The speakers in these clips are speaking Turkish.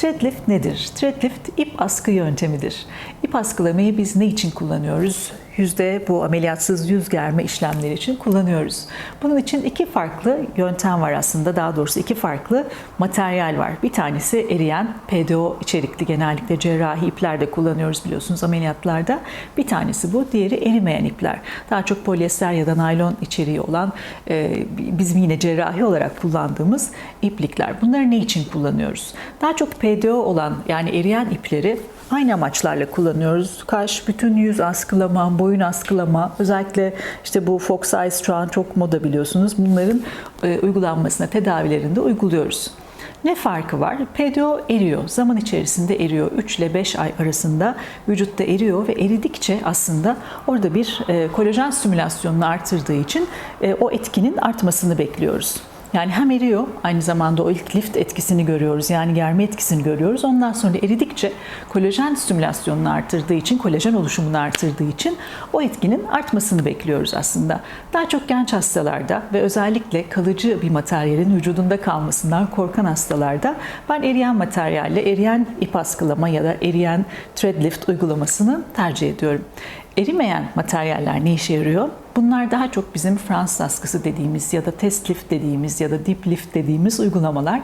Threadlift nedir? Threadlift ip askı yöntemidir. İp askılamayı biz ne için kullanıyoruz? Yüzde bu ameliyatsız yüz germe işlemleri için kullanıyoruz. Bunun için iki farklı yöntem var aslında. Daha doğrusu iki farklı materyal var. Bir tanesi eriyen PDO içerikli genellikle cerrahi ipler kullanıyoruz biliyorsunuz ameliyatlarda. Bir tanesi bu. Diğeri erimeyen ipler. Daha çok polyester ya da naylon içeriği olan e, bizim yine cerrahi olarak kullandığımız iplikler. Bunları ne için kullanıyoruz? Daha çok PDO olan yani eriyen ipleri aynı amaçlarla kullanıyoruz. Kaş, bütün yüz askılama, boyun askılama, özellikle işte bu Fox Eyes şu an çok moda biliyorsunuz. Bunların e, uygulanmasına, tedavilerinde uyguluyoruz. Ne farkı var? PDO eriyor. Zaman içerisinde eriyor. 3 ile 5 ay arasında vücutta eriyor ve eridikçe aslında orada bir e, kolajen stimülasyonunu artırdığı için e, o etkinin artmasını bekliyoruz. Yani hem eriyor aynı zamanda o ilk lift etkisini görüyoruz yani germe etkisini görüyoruz. Ondan sonra eridikçe kolajen stimülasyonunu artırdığı için, kolajen oluşumunu artırdığı için o etkinin artmasını bekliyoruz aslında. Daha çok genç hastalarda ve özellikle kalıcı bir materyalin vücudunda kalmasından korkan hastalarda ben eriyen materyalle eriyen ip askılama ya da eriyen thread lift uygulamasını tercih ediyorum. Erimeyen materyaller ne işe yarıyor? Bunlar daha çok bizim Fransız askısı dediğimiz ya da test lift dediğimiz ya da dip lift dediğimiz uygulamalar.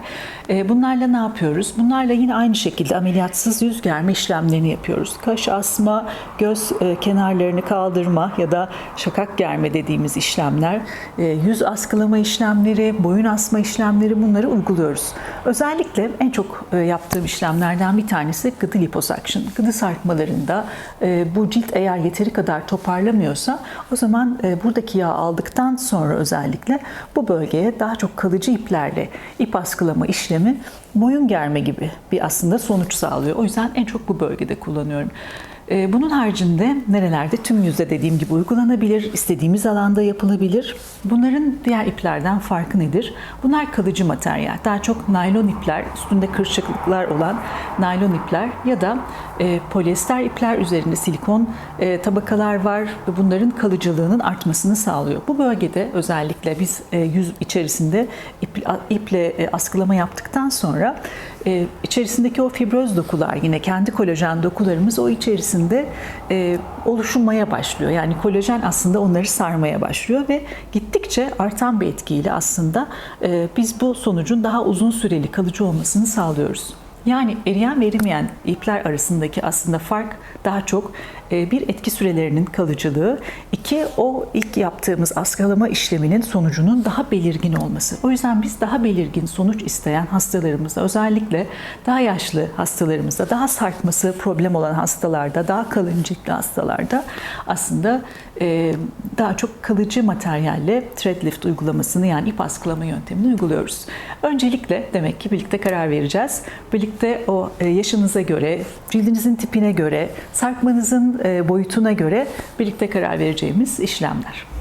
Ee, bunlarla ne yapıyoruz? Bunlarla yine aynı şekilde ameliyatsız yüz germe işlemlerini yapıyoruz. Kaş asma, göz e, kenarlarını kaldırma ya da şakak germe dediğimiz işlemler, e, yüz askılama işlemleri, boyun asma işlemleri bunları uyguluyoruz. Özellikle en çok e, yaptığım işlemlerden bir tanesi gıdı liposuction. Gıdı sarkmalarında bu cilt eğer yeteri kadar toparlamıyorsa o zaman buradaki yağ aldıktan sonra özellikle bu bölgeye daha çok kalıcı iplerle ip askılama işlemi boyun germe gibi bir aslında sonuç sağlıyor. O yüzden en çok bu bölgede kullanıyorum. Bunun haricinde nerelerde tüm yüzde dediğim gibi uygulanabilir, istediğimiz alanda yapılabilir. Bunların diğer iplerden farkı nedir? Bunlar kalıcı materyal. Daha çok naylon ipler, üstünde kırışıklıklar olan naylon ipler ya da e, polyester ipler üzerinde silikon e, tabakalar var ve bunların kalıcılığının artmasını sağlıyor. Bu bölgede özellikle biz e, yüz içerisinde ip, iple e, askılama yaptıktan sonra e, içerisindeki o fibroz dokular yine kendi kolajen dokularımız o içerisinde e, oluşmaya başlıyor. Yani kolajen aslında onları sarmaya başlıyor ve gittikçe artan bir etkiyle aslında e, biz bu sonucun daha uzun süreli kalıcı olmasını sağlıyoruz. Yani eriyen ve erimeyen ipler arasındaki aslında fark daha çok e, bir etki sürelerinin kalıcılığı, iki o ilk yaptığımız askılama işleminin sonucunun daha belirgin olması. O yüzden biz daha belirgin sonuç isteyen hastalarımızda özellikle daha yaşlı hastalarımızda, daha sarkması problem olan hastalarda, daha kalın ciltli hastalarda aslında e, daha çok kalıcı materyalle thread lift uygulamasını yani ip askılama yöntemini uyguluyoruz. Öncelikle demek ki birlikte karar vereceğiz. Birlikte o e, yaşınıza göre, cildinizin tipine göre, sarkmanızın boyutuna göre birlikte karar vereceğimiz işlemler.